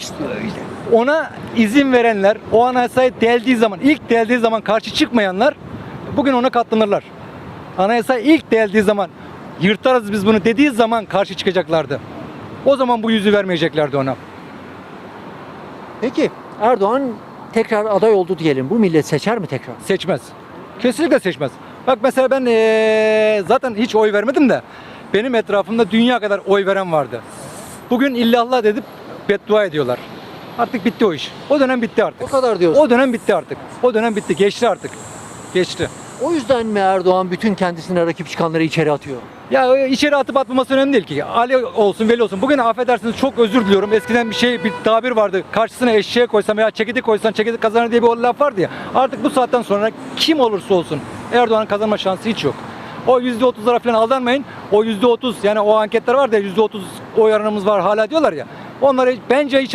istiyor. ona izin verenler, o anayasayı deldiği zaman, ilk deldiği zaman karşı çıkmayanlar bugün ona katlanırlar. Anayasa ilk deldiği zaman yırtarız biz bunu dediği zaman karşı çıkacaklardı. O zaman bu yüzü vermeyeceklerdi ona. Peki Erdoğan tekrar aday oldu diyelim. Bu millet seçer mi tekrar? Seçmez. Kesinlikle seçmez. Bak mesela ben eee, zaten hiç oy vermedim de benim etrafımda dünya kadar oy veren vardı. Bugün illallah dedip beddua ediyorlar. Artık bitti o iş. O dönem bitti artık. O kadar diyorsun. O dönem bitti artık. O dönem bitti. Geçti artık. Geçti. O yüzden mi Erdoğan bütün kendisine rakip çıkanları içeri atıyor? Ya içeri atıp atmaması önemli değil ki. Ali olsun, Veli olsun. Bugün affedersiniz çok özür diliyorum. Eskiden bir şey, bir tabir vardı. Karşısına eşeğe koysan veya çekirdek koysan çekirdek kazanır diye bir laf vardı ya. Artık bu saatten sonra kim olursa olsun Erdoğan'ın kazanma şansı hiç yok. O %30'lara falan aldanmayın. O %30 yani o anketler var da %30 oy oranımız var hala diyorlar ya. Onları bence hiç